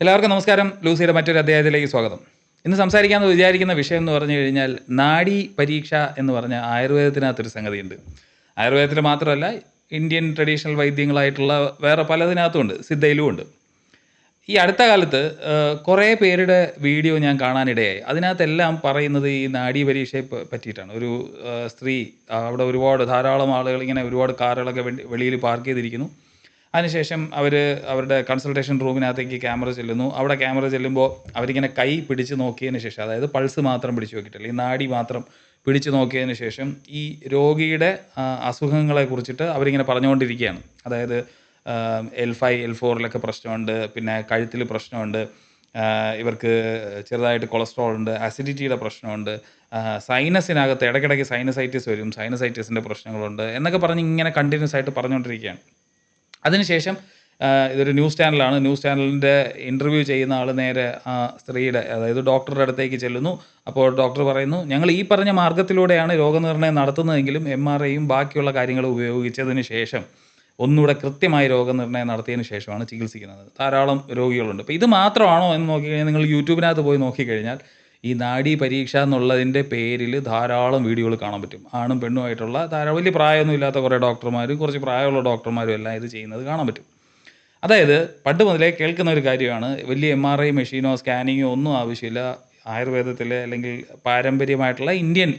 എല്ലാവർക്കും നമസ്കാരം. ലൂസിയുടെ മറ്റൊരു അധ്യായത്തിലേക്ക് സ്വാഗതം. ഇന്ന് സംസാരിക്കാമെന്ന് വിചാരിക്കുന്ന വിഷയം എന്ന് പറഞ്ഞു കഴിഞ്ഞാൽ നാഡി പരീക്ഷ എന്ന് പറഞ്ഞ ആയുർവേദത്തിനകത്തൊരു സംഗതിയുണ്ട്. ആയുർവേദത്തിൽ മാത്രമല്ല ഇന്ത്യൻ ട്രഡീഷണൽ വൈദ്യങ്ങളായിട്ടുള്ള വേറെ പലതിനകത്തുമുണ്ട് സിദ്ധയിലും ഉണ്ട് ഈ അടുത്ത കാലത്ത് കുറേ പേരുടെ വീഡിയോ ഞാൻ കാണാനിടയായി. അതിനകത്തെല്ലാം പറയുന്നത് ഈ നാഡി പരീക്ഷയെ പറ്റിയിട്ടാണ്. ഒരു സ്ത്രീ അവിടെ ഒരുപാട് ധാരാളം ആളുകൾ ഇങ്ങനെ ഒരുപാട് കാറുകളൊക്കെ വെളിയിൽ പാർക്ക് ചെയ്തിരിക്കുന്നു. അതിനുശേഷം അവർ അവരുടെ കൺസൾട്ടേഷൻ റൂമിനകത്തേക്ക് ക്യാമറ ചെല്ലുന്നു. അവിടെ ക്യാമറ ചെല്ലുമ്പോൾ അവരിങ്ങനെ കൈ പിടിച്ച് നോക്കിയതിന് ശേഷം അതായത് പൾസ് മാത്രം പിടിച്ച് നോക്കിയിട്ടില്ല ഈ നാടി മാത്രം പിടിച്ച് നോക്കിയതിന് ശേഷം ഈ രോഗിയുടെ അസുഖങ്ങളെ കുറിച്ചിട്ട് അവരിങ്ങനെ പറഞ്ഞുകൊണ്ടിരിക്കുകയാണ്. അതായത് എൽ ഫൈവ് എൽ ഫോറിലൊക്കെ പ്രശ്നമുണ്ട് പിന്നെ കഴുത്തിൽ പ്രശ്നമുണ്ട് ഇവർക്ക് ചെറുതായിട്ട് കൊളസ്ട്രോൾ ഉണ്ട് അസിഡിറ്റിയുടെ പ്രശ്നമുണ്ട് സൈനസിനകത്ത് ഇടയ്ക്കിടയ്ക്ക് സൈനസൈറ്റിസ് വരും സൈനസൈറ്റിസിന്റെ പ്രശ്നങ്ങളുണ്ട് എന്നൊക്കെ പറഞ്ഞ് ഇങ്ങനെ കണ്ടിന്യൂസ് ആയിട്ട് പറഞ്ഞുകൊണ്ടിരിക്കുകയാണ്. അതിനുശേഷം ഇതൊരു ന്യൂസ് ചാനലാണ്. ന്യൂസ് ചാനലിന്റെ ഇന്റർവ്യൂ ചെയ്യുന്ന ആൾ നേരെ ആ സ്ത്രീയുടെ അതായത് ഡോക്ടറുടെ അടുത്തേക്ക് ചെല്ലുന്നു. അപ്പോൾ ഡോക്ടർ പറയുന്നു ഞങ്ങൾ ഈ പറഞ്ഞ മാർഗത്തിലൂടെയാണ് രോഗനിർണയം നടത്തുന്നതെങ്കിലും എം ആർ ഐയും ബാക്കിയുള്ള കാര്യങ്ങൾ ഉപയോഗിച്ചതിന് ശേഷം ഒന്നുകൂടെ കൃത്യമായി രോഗനിർണയം നടത്തിയതിന് ശേഷമാണ് ചികിത്സിക്കുന്നത്. ധാരാളം രോഗികളുണ്ട്. അപ്പോൾ ഇത് മാത്രമാണോ എന്ന് നോക്കിക്കഴിഞ്ഞാൽ നിങ്ങൾ യൂട്യൂബിനകത്ത് പോയി നോക്കിക്കഴിഞ്ഞാൽ ഈ നാഡീ പരീക്ഷ എന്നുള്ളതിന്റെ പേരിൽ ധാരാളം വീഡിയോകൾ കാണാൻ പറ്റും. ആണും പെണ്ണുമായിട്ടുള്ള ധാരാളം വലിയ പ്രായമൊന്നും ഇല്ലാത്ത കുറേ ഡോക്ടർമാരും കുറച്ച് പ്രായമുള്ള ഡോക്ടർമാരും എല്ലാം ഇത് ചെയ്യുന്നത് കാണാൻ പറ്റും. അതായത് പണ്ട് മുതലേ കേൾക്കുന്ന ഒരു കാര്യമാണ് വലിയ എം ആർ ഐ മെഷീനോ സ്കാനിങ്ങോ ഒന്നും ആവശ്യമില്ല. ആയുർവേദത്തിലെ അല്ലെങ്കിൽ പാരമ്പര്യമായിട്ടുള്ള ഇന്ത്യൻ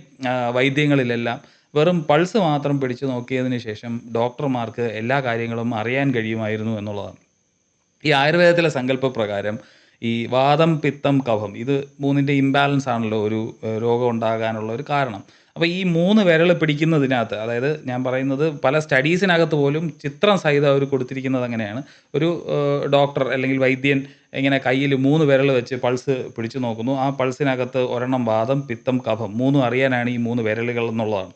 വൈദ്യങ്ങളിലെല്ലാം വെറും പൾസ് മാത്രം പിടിച്ചു നോക്കിയതിന് ശേഷം ഡോക്ടർമാർക്ക് എല്ലാ കാര്യങ്ങളും അറിയാൻ കഴിയുമായിരുന്നു എന്നുള്ളതാണ്. ഈ ആയുർവേദത്തിലെ സങ്കല്പപ്രകാരം ഈ വാദം പിത്തം കഫം ഇത് മൂന്നിന്റെ ഇംബാലൻസ് ആണല്ലോ ഒരു രോഗം ഉണ്ടാകാനുള്ള ഒരു കാരണം. അപ്പോൾ ഈ മൂന്ന് വിരൽ പിടിക്കുന്നതിനകത്ത് അതായത് ഞാൻ പറയുന്നത് പല സ്റ്റഡീസിനകത്ത് പോലും ചിത്രം സഹിതം അവർ കൊടുത്തിരിക്കുന്നത് അങ്ങനെയാണ്. ഒരു ഡോക്ടർ അല്ലെങ്കിൽ വൈദ്യൻ ഇങ്ങനെ കയ്യിൽ മൂന്ന് വിരൽ വെച്ച് പൾസ് പിടിച്ചു നോക്കുന്നു. ആ പൾസിനകത്ത് ഒരെണ്ണം വാദം പിത്തം കഫം മൂന്നും അറിയാനാണ് ഈ മൂന്ന് വിരലുകൾ എന്നുള്ളതാണ്.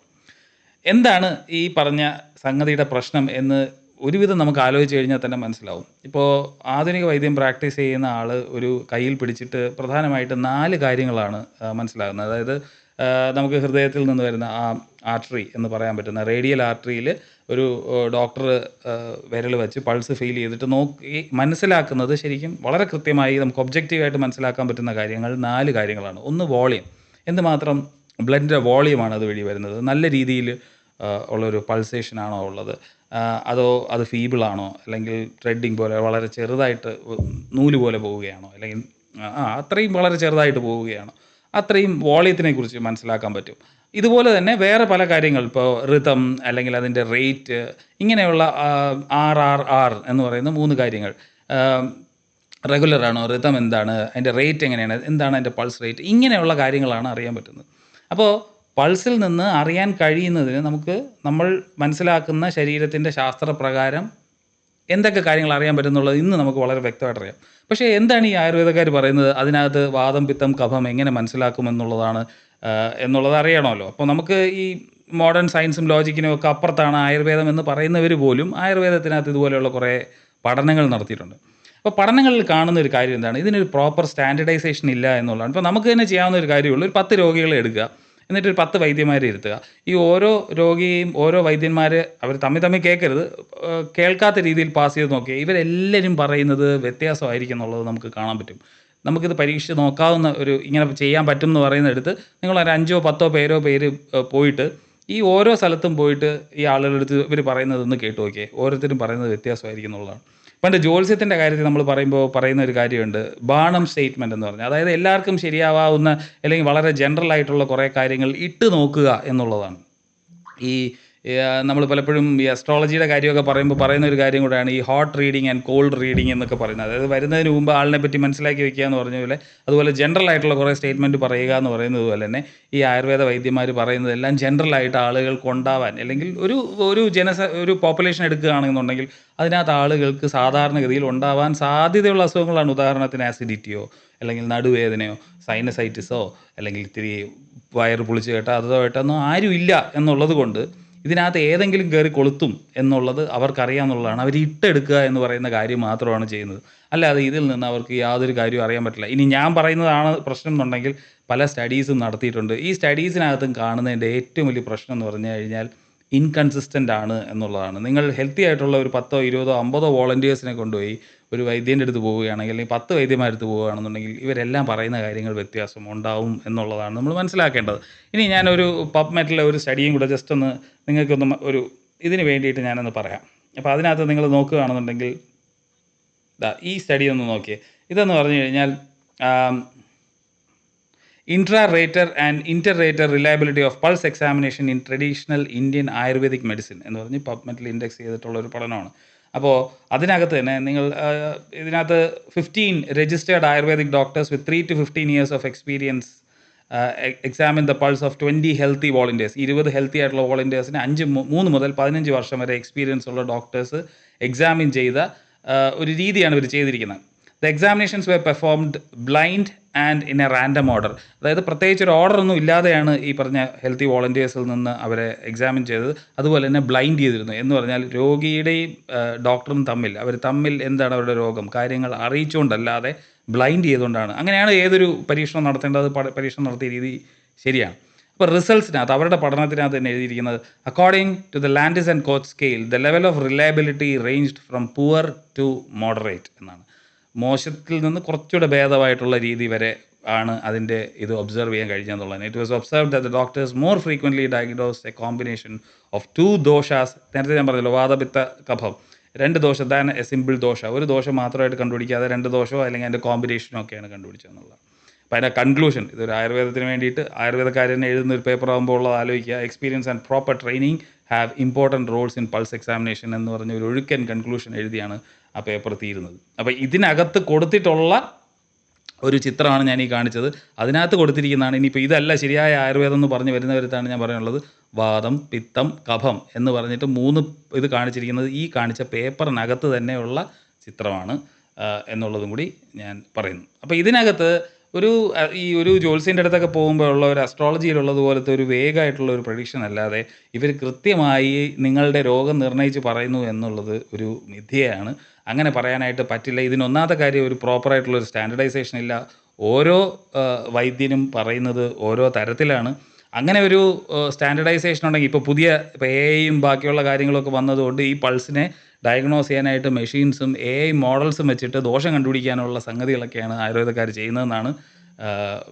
എന്താണ് ഈ പറഞ്ഞ സംഗതിയുടെ പ്രശ്നം എന്ന് ഒരുവിധം നമുക്ക് ആലോചിച്ച് കഴിഞ്ഞാൽ തന്നെ മനസ്സിലാവും. ഇപ്പോൾ ആധുനിക വൈദ്യം പ്രാക്ടീസ് ചെയ്യുന്ന ആൾ ഒരു കയ്യിൽ പിടിച്ചിട്ട് പ്രധാനമായിട്ട് നാല് കാര്യങ്ങളാണ് മനസ്സിലാകുന്നത്. അതായത് നമുക്ക് ഹൃദയത്തിൽ നിന്ന് വരുന്ന ആ ആർട്ടറി എന്ന് പറയാൻ പറ്റുന്ന റേഡിയൽ ആർട്ടറിയിൽ ഒരു ഡോക്ടർ വിരൽ വെച്ച് പൾസ് ഫീൽ ചെയ്തിട്ട് നോക്കി മനസ്സിലാക്കുന്നത് ശരിക്കും വളരെ കൃത്യമായി നമുക്ക് ഒബ്ജക്റ്റീവായിട്ട് മനസ്സിലാക്കാൻ പറ്റുന്ന കാര്യങ്ങൾ നാല് കാര്യങ്ങളാണ്. ഒന്ന് വോളിയം. എന്തുമാത്രം ബ്ലഡിന്റെ വോളിയമാണ് അത് വഴി വരുന്നത്. നല്ല രീതിയിൽ ഉള്ളൊരു പൾസേഷനാണോ ഉള്ളത്? അതോ അത് ഫീബിളാണോ? അല്ലെങ്കിൽ ത്രെഡിങ് പോലെ വളരെ ചെറുതായിട്ട് നൂൽ പോലെ പോവുകയാണോ? അല്ലെങ്കിൽ ആ അത്രയും വളരെ ചെറുതായിട്ട് പോവുകയാണോ? അത്രയും വോളിയത്തിനെ കുറിച്ച് മനസ്സിലാക്കാൻ പറ്റും. ഇതുപോലെ തന്നെ വേറെ പല കാര്യങ്ങൾ ഇപ്പോൾ ഋതം അല്ലെങ്കിൽ അതിന്റെ റേറ്റ് ഇങ്ങനെയുള്ള ആർ ആർ ആർ എന്ന് പറയുന്ന മൂന്ന് കാര്യങ്ങൾ. റെഗുലർ ആണോ? ഋതം എന്താണ്? അതിന്റെ റേറ്റ് എങ്ങനെയാണ്? എന്താണ് അതിന്റെ പൾസ് റേറ്റ് ഇങ്ങനെയുള്ള കാര്യങ്ങളാണ് അറിയാൻ പറ്റുന്നത്. അപ്പോൾ പൾസിൽ നിന്ന് അറിയാൻ കഴിയുന്നതിന് നമുക്ക് നമ്മൾ മനസ്സിലാക്കുന്ന ശരീരത്തിന്റെ ശാസ്ത്രപ്രകാരം എന്തൊക്കെ കാര്യങ്ങൾ അറിയാൻ പറ്റുന്നുള്ളത് ഇന്ന് നമുക്ക് വളരെ വ്യക്തമായിട്ട് അറിയാം പക്ഷേ എന്താണ് ഈ ആയുർവേദക്കാർ പറയുന്നത്? അതിനകത്ത് വാദം പിത്തം കഫം എങ്ങനെ മനസ്സിലാക്കുമെന്നുള്ളതാണ് എന്നുള്ളത് അറിയണമല്ലോ. അപ്പോൾ നമുക്ക് ഈ മോഡേൺ സയൻസും ലോജിക്കിനും ഒക്കെ അപ്പുറത്താണ് ആയുർവേദം എന്ന് പറയുന്നവർ പോലും ആയുർവേദത്തിനകത്ത് ഇതുപോലെയുള്ള കുറേ പഠനങ്ങൾ നടത്തിയിട്ടുണ്ട്. അപ്പോൾ പഠനങ്ങളിൽ കാണുന്ന ഒരു കാര്യം എന്താണ്? ഇതിനൊരു പ്രോപ്പർ സ്റ്റാൻഡർഡൈസേഷൻ ഇല്ല എന്നുള്ളതാണ്. ഇപ്പോൾ നമുക്ക് തന്നെ ചെയ്യാവുന്ന ഒരു കാര്യമുള്ളൂ. ഒരു പത്ത് രോഗികളെ എടുക്കുക. എന്നിട്ട് ഒരു പത്ത് വൈദ്യന്മാരെ ഇരുത്തുക. ഈ ഓരോ രോഗിയെയും ഓരോ വൈദ്യന്മാർ അവർ തമ്മിൽ തമ്മിൽ കേൾക്കരുത്. കേൾക്കാത്ത രീതിയിൽ പാസ് ചെയ്ത് നോക്കിയാൽ ഇവരെല്ലാവരും പറയുന്നത് വ്യത്യാസമായിരിക്കും എന്നുള്ളത് നമുക്ക് കാണാൻ പറ്റും. നമുക്കിത് പരീക്ഷിച്ച് നോക്കാവുന്ന ഒരു ഇങ്ങനെ ചെയ്യാൻ പറ്റും എന്ന് പറയുന്നിടത്ത് നിങ്ങൾ ഒരു അഞ്ചോ പത്തോ പേരോ പേര് പോയിട്ട് ഈ ഓരോ സ്ഥലത്തും പോയിട്ട് ഈ ആളുകളുടെ അടുത്ത് ഇവർ പറയുന്നതെന്ന് കേട്ടു നോക്കിയേ. ഓരോരുത്തരും പറയുന്നത് വ്യത്യാസമായിരിക്കും എന്നുള്ളതാണ്. പണ്ട് ജ്യോത്സ്യത്തിന്റെ കാര്യത്തിൽ നമ്മൾ പറയുമ്പോൾ പറയുന്ന ഒരു കാര്യമുണ്ട്. ബാണം സ്റ്റേറ്റ്മെന്റ് എന്ന് പറഞ്ഞാൽ അതായത് എല്ലാവർക്കും ശരിയാവാവുന്ന അല്ലെങ്കിൽ വളരെ ജനറൽ ആയിട്ടുള്ള കുറേ കാര്യങ്ങൾ ഇട്ട് നോക്കുക എന്നുള്ളതാണ്. ഈ നമ്മൾ പലപ്പോഴും ഈ അസ്ട്രോളജിയുടെ കാര്യമൊക്കെ പറയുമ്പോൾ പറയുന്ന ഒരു കാര്യം കൂടെയാണ് ഈ hot reading and cold reading എന്നൊക്കെ പറയുന്നത്. അതായത് വരുന്നതിന് മുമ്പ് ആളിനെ പറ്റി മനസ്സിലാക്കി വെക്കുക എന്ന് പറഞ്ഞ പോലെ അതുപോലെ ജനറൽ ആയിട്ടുള്ള കുറേ സ്റ്റേറ്റ്മെന്റ് പറയുക എന്ന് പറയുന്നത് പോലെ തന്നെ ഈ ആയുർവേദ വൈദ്യന്മാർ പറയുന്നതെല്ലാം ജനറൽ ആയിട്ട് ആളുകൾ കൊണ്ടാവാൻ അല്ലെങ്കിൽ ഒരു ഒരു ജനസ ഒരു പോപ്പുലേഷൻ എടുക്കുകയാണെന്നുണ്ടെങ്കിൽ അതിനകത്ത് ആളുകൾക്ക് സാധാരണഗതിയിൽ ഉണ്ടാവാൻ സാധ്യതയുള്ള അസുഖങ്ങളാണ്. ഉദാഹരണത്തിന് ആസിഡിറ്റിയോ അല്ലെങ്കിൽ നടുവേദനയോ സൈനസൈറ്റിസോ അല്ലെങ്കിൽ ഇത്തിരി വയറ് പുളിച്ച് കേട്ടോ അതോ കേട്ടൊന്നും ആരും ഇല്ല എന്നുള്ളത് കൊണ്ട് ഇതിനകത്ത് ഏതെങ്കിലും കയറി കൊളുത്തും എന്നുള്ളത് അവർക്കറിയാമെന്നുള്ളതാണ് അവർ ഇട്ടെടുക്കുക എന്ന് പറയുന്ന കാര്യം മാത്രമാണ് ചെയ്യുന്നത്. അല്ലാതെ ഇതിൽ നിന്ന് അവർക്ക് യാതൊരു കാര്യവും അറിയാൻ പറ്റില്ല. ഇനി ഞാൻ പറയുന്നതാണ് പ്രശ്നം എന്നുണ്ടെങ്കിൽ പല സ്റ്റഡീസും നടത്തിയിട്ടുണ്ട്. ഈ സ്റ്റഡീസിനകത്തും കാണുന്നതിന്റെ ഏറ്റവും വലിയ പ്രശ്നം എന്ന് പറഞ്ഞു കഴിഞ്ഞാൽ ഇൻകൺസിസ്റ്റന്റ് ആണ് എന്നുള്ളതാണ്. നിങ്ങൾ ഹെൽത്തി ആയിട്ടുള്ള ഒരു പത്തോ ഇരുപതോ അമ്പതോ വോളണ്ടിയേഴ്സിനെ കൊണ്ടുപോയി ഒരു വൈദ്യന്റെ അടുത്ത് പോവുകയാണെങ്കിൽ അല്ലെങ്കിൽ പത്ത് വൈദ്യന്മാരുടെ അടുത്ത് പോവുകയാണെന്നുണ്ടെങ്കിൽ ഇവരെല്ലാം പറയുന്ന കാര്യങ്ങൾ വ്യത്യാസം ഉണ്ടാവും എന്നുള്ളതാണ് നമ്മൾ മനസ്സിലാക്കേണ്ടത്. ഇനി ഞാനൊരു പബ് മെറ്റിലെ ഒരു സ്റ്റഡിയും കൂടെ ജസ്റ്റ് ഒന്ന് നിങ്ങൾക്കൊന്ന് ഒരു ഇതിന് വേണ്ടിയിട്ട് ഞാനൊന്ന് പറയാം. അപ്പോൾ അതിനകത്ത് നിങ്ങൾ നോക്കുകയാണെന്നുണ്ടെങ്കിൽ ഈ സ്റ്റഡി ഒന്ന് നോക്കിയേ. ഇതെന്ന് പറഞ്ഞു കഴിഞ്ഞാൽ intra rater and inter rater reliability of pulse examination in traditional Indian Ayurvedic medicine എന്ന് പറഞ്ഞ് പബ്മെറ്റിൽ ഇൻഡെക്സ് ചെയ്തിട്ടുള്ള ഒരു പഠനമാണ്. അപ്പോൾ അതിനകത്ത് തന്നെ നിങ്ങൾ ഇതിനകത്ത് fifteen registered Ayurvedic doctors with three to fifteen years of experience examine the pulse of twenty healthy volunteers ഇരുപത് ഹെൽത്തി ആയിട്ടുള്ള വോളണ്ടിയേഴ്സിന് അഞ്ച് മൂന്ന് മുതൽ പതിനഞ്ച് വർഷം വരെ എക്സ്പീരിയൻസ് ഉള്ള ഡോക്ടേഴ്സ് എക്സാമിൻ ചെയ്ത ഒരു രീതിയാണ് ഇവർ ചെയ്തിരിക്കുന്നത്. The examinations were performed blind and in a random order അതായത് പ്രത്യേകിച്ച് ഒരു ഓർഡർ ഒന്നും ഇല്ലാതെയാണ് ഈ പറഞ്ഞ ഹെൽത്തി വോളണ്ടിയേഴ്സിൽ നിന്ന് അവരെ എക്സാമിൻ ചെയ്തത്. അതുപോലെ തന്നെ ബ്ലൈൻഡ് ചെയ്തിരുന്നു. എന്ന് പറഞ്ഞാൽ രോഗിയുടെയും ഡോക്ടറും തമ്മിൽ അവർ തമ്മിൽ എന്താണ് അവരുടെ രോഗം? കാര്യങ്ങൾ അറിയിച്ചുകൊണ്ടല്ലാതെ ബ്ലൈൻഡ് ചെയ്തുകൊണ്ടാണ്. അങ്ങനെയാണ് ഏതൊരു പരീക്ഷണം നടത്തേണ്ടത്? പരീക്ഷണം നടത്തിയ രീതി ശരിയാണ്. അപ്പോൾ റിസൾട്ട്സിനകത്ത് അവരുടെ പഠനത്തിനകത്ത് തന്നെ എഴുതിയിരിക്കുന്നത് according to the Landis and Koch scale the level of reliability ranged from poor to moderate എന്നാണ്. മോശത്തിൽ നിന്ന് കുറച്ചുകൂടെ ഭേദമായിട്ടുള്ള രീതി വരെ ആണ് അതിന്റെ ഇത് ഒബ്സർവ് ചെയ്യാൻ കഴിഞ്ഞതെന്നുള്ളത് it was observe the doctors more frequently diagnose a combination of two doshas നേരത്തെ ഞാൻ പറഞ്ഞല്ലോ വാദപിത്ത കഫം രണ്ട് ദോഷം ദാൻ എ സിമ്പിൾ ദോഷ ഒരു ദോഷം മാത്രമായിട്ട് കണ്ടുപിടിക്കാതെ രണ്ട് ദോഷമോ അല്ലെങ്കിൽ അതിന്റെ കോമ്പിനേഷനോ ഒക്കെയാണ് കണ്ടുപിടിച്ചതെന്നുള്ളത് അപ്പോൾ അതിന്റെ കൺക്ലൂഷൻ ഇതൊരു ആയുർവേദത്തിന് വേണ്ടിയിട്ട് ആയുർവേദക്കാരൻ എഴുതുന്ന ഒരു പേപ്പർ ആകുമ്പോൾ ഉള്ളത് ആലോചിക്കുക. Experience and proper training have important roles in pulse examination എന്ന് പറഞ്ഞ ഒരു ഒഴുക്കൻ കൺക്ലൂഷൻ എഴുതിയാണ് ആ പേപ്പർ തീരുന്നത്. അപ്പോൾ ഇതിനകത്ത് കൊടുത്തിട്ടുള്ള ഒരു ചിത്രമാണ് ഞാൻ ഈ കാണിച്ചത്. അതിനകത്ത് കൊടുത്തിരിക്കുന്നതാണ് ഇനിയിപ്പോൾ ഇതല്ല ശരിയായ ആയുർവേദം എന്ന് പറഞ്ഞ് വരുന്നവരത്താണ് ഞാൻ പറയാനുള്ളത്. വാദം പിത്തം കഫം എന്ന് പറഞ്ഞിട്ട് മൂന്ന് ഇത് കാണിച്ചിരിക്കുന്നത് ഈ കാണിച്ച പേപ്പറിനകത്ത് തന്നെയുള്ള ചിത്രമാണ് എന്നുള്ളതും കൂടി ഞാൻ പറയുന്നു. അപ്പോൾ ഇതിനകത്ത് ഒരു ഈ ഒരു ജ്യോത്സ്യന്റെ അടുത്തൊക്കെ പോകുമ്പോഴുള്ള ഒരു അസ്ട്രോളജിയിലുള്ളത് പോലത്തെ ഒരു വേഗമായിട്ടുള്ള ഒരു പ്രഡിക്ഷൻ അല്ലാതെ ഇവർ കൃത്യമായി നിങ്ങളുടെ രോഗം നിർണയിച്ച് പറയുന്നു എന്നുള്ളത് ഒരു മിഥ്യയാണ്. അങ്ങനെ പറയാനായിട്ട് പറ്റില്ല. ഇതിനൊന്നാമത്തെ കാര്യം ഒരു പ്രോപ്പറായിട്ടുള്ള ഒരു സ്റ്റാൻഡർഡൈസേഷൻ ഇല്ല. ഓരോ വൈദ്യനും പറയുന്നത് ഓരോ തരത്തിലാണ്. അങ്ങനെ ഒരു സ്റ്റാൻഡർഡൈസേഷൻ ഉണ്ടെങ്കിൽ ഇപ്പോൾ പുതിയ ഇപ്പോൾ എ ഐയും ബാക്കിയുള്ള കാര്യങ്ങളൊക്കെ വന്നതുകൊണ്ട് ഈ പൾസിനെ ഡയഗ്നോസ് ചെയ്യാനായിട്ട് മെഷീൻസും എ ഐ മോഡൽസും വെച്ചിട്ട് ദോഷം കണ്ടുപിടിക്കാനുള്ള സംഗതികളൊക്കെയാണ് ആയുർവേദക്കാർ ചെയ്യുന്നതെന്നാണ്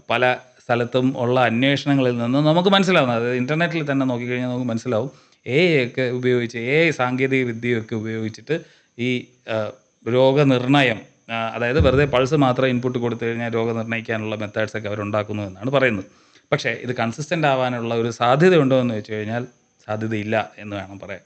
പല സ്ഥലത്തും ഉള്ള അന്വേഷണങ്ങളിൽ നിന്ന് നമുക്ക് മനസ്സിലാവുന്നത്. അതായത് ഇന്റർനെറ്റിൽ തന്നെ നോക്കിക്കഴിഞ്ഞാൽ നമുക്ക് മനസ്സിലാവും. എ ഒക്കെ ഉപയോഗിച്ച് എ സാങ്കേതിക വിദ്യയൊക്കെ ഉപയോഗിച്ചിട്ട് ഈ രോഗനിർണയം അതായത് വെറുതെ പൾസ് മാത്രം ഇൻപുട്ട് കൊടുത്തു കഴിഞ്ഞാൽ രോഗനിർണയിക്കാനുള്ള മെത്തേഡ്സ് ഒക്കെ അവരുണ്ടാക്കുന്നു എന്നാണ് പറയുന്നത്. പക്ഷേ ഇത് കൺസിസ്റ്റന്റ് ആവാനുള്ള ഒരു സാധ്യത ഉണ്ടോ എന്ന് വെച്ച് കഴിഞ്ഞാൽ സാധ്യതയില്ല എന്ന് വേണം പറയാൻ.